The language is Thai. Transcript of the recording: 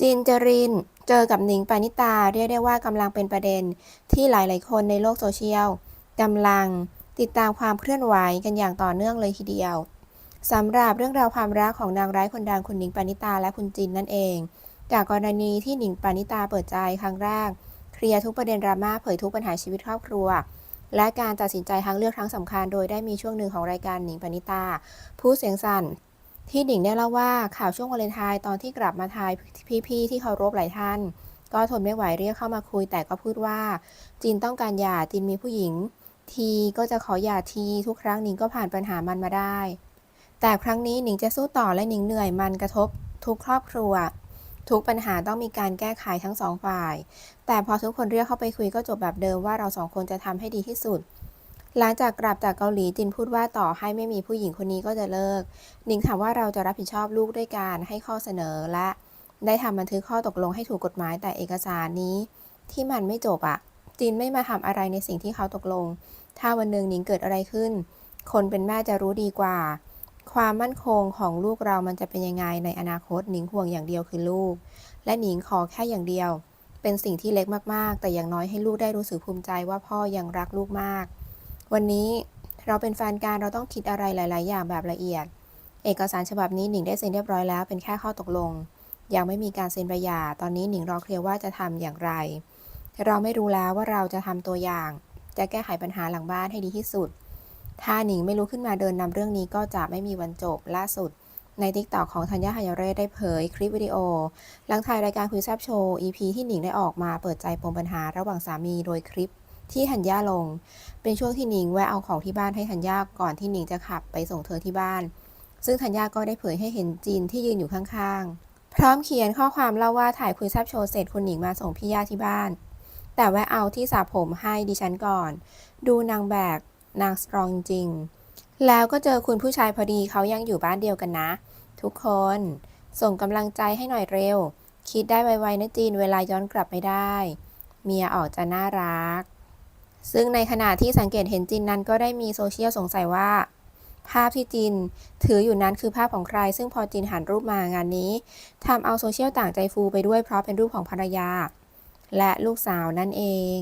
จินจรินเจอกับหนิงปานิตาเรียกได้ว่ากำลังเป็นประเด็นที่หลาย ๆ คนในโลกโซเชียลกำลังติดตามความเคลื่อนไหวกันอย่างต่อเนื่องเลยทีเดียวสำหรับเรื่องราวความรักของนางร้ายคนดังคุณหนิงปานิตาและคุณจินนั่นเอง จากกรณีที่หนิงปานิตาเปิดใจครั้งแรก เคลียร์ทุกประเด็นดราม่าเผยทุกปัญหาชีวิตครอบครัว และการตัดสินใจทางเลือกครั้งสำคัญ โดยได้มีช่วงหนึ่งของรายการหนิงปานิตา ผู้เสียงสั่น ที่หนิงได้เล่าว่าข่าวช่วงวาเลนไทน์ตอนที่กลับมาไทยพี่ๆที่เคารพหลายท่าน ก็ทนไม่ไหวเรียกเข้ามาคุยแต่ก็พูดว่าจินต้องการหย่าจินมีผู้หญิง ทีก็จะขอหย่าทีทุกครั้งหนิงก็ผ่านปัญหามันมาได้ แต่ครั้งนี้หนิงจะสู้ต่อและหนิงเหนื่อยมันกระทบ ทุกครอบครัว ทุกปัญหาต้องมีการแก้ไขทั้งสองฝ่าย แต่พอทุกคนเรียกเข้าไปคุยก็จบแบบเดิมว่าเราสองคนจะทำให้ดีที่สุด หลังจากกลับจากเกาหลีจินพูดว่าต่อให้ไม่มีผู้หญิงคนนี้ก็จะเลิก นิงถามว่าเราจะรับผิดชอบลูกด้วยการให้ข้อเสนอและ ได้ทำบันทึกข้อตกลงให้ถูกกฎหมายแต่เอกสารนี้ ที่มันไม่จบอะจินไม่มาทำอะไรในสิ่งที่เขาตกลง ถ้าวันหนึ่งนิงเกิดอะไรขึ้น คนเป็นแม่จะรู้ดีกว่า ความมั่นคงของลูกเรามันจะเป็นยังไงในอนาคตหนิงห่วงอย่างเดียวคือลูก และหนิงขอแค่อย่างเดียว เป็นสิ่งที่เล็กมากๆ แต่อย่างน้อยให้ลูกได้รู้สึกภูมิใจว่าพ่อยังรักลูกมาก วันนี้เราเป็นแฟนกันเราต้องคิดอะไรหลาย ๆ อย่างแบบละเอียด เอกสารฉบับนี้หนิงได้เซ็นเรียบร้อยแล้ว เป็นแค่ข้อตกลง ยังไม่มีการเซ็นประหย่าตอนนี้หนิงรอเคลียร์ว่าจะทำอย่างไร เราไม่รู้แล้วว่าเราจะทำตัวอย่าง จะแก้ไขปัญหาหลังบ้านให้ดีที่สุด ถ้าหนิงไม่รู้ขึ้นมาเดินนำเรื่องนี้ก็จะไม่มีวันจบล่าสุด ในทิกตอกของธัญญาฮัยเรศได้เผยคลิปวิดีโอ หลังถ่ายรายการคุยแซบโชว์ EP ที่หนิงได้ออกมาเปิดใจปมปัญหาระหว่างสามีโดยคลิป ที่ธัญญาลง เป็นช่วงที่หนิงแวะเอาของที่บ้านให้ธัญญาก่อนที่หนิงจะขับไปส่งเธอที่บ้าน ซึ่งธัญญาก็ได้เผยให้เห็นจีนที่ยืนอยู่ข้างๆ พร้อมเขียนข้อความเล่าว่าถ่ายคุยแซบโชว์เสร็จคุณหนิงมาส่งพี่ย่าที่บ้าน แต่แวะเอาที่สระผมให้ดิฉันก่อน ดูนางแบบนางสตรองจริง แล้วก็เจอคุณผู้ชายพอดีเขายังอยู่บ้านเดียวกันนะ ทุกคนส่งกำลังใจให้หน่อยเร็ว คิดได้ไวๆนะจีนเวลาย้อนกลับไม่ได้ เมียออกจะน่ารัก ซึ่งในขณะที่สังเกตเห็นจินนั้นก็ได้มีโซเชียลสงสัยว่า ภาพที่จินถืออยู่นั้นคือภาพของใคร ซึ่งพอจินหันรูปมางานนี้ทำเอาโซเชียลต่างใจฟูไปด้วยเพราะเป็นรูปของภรรยา และลูกสาวนั่นเอง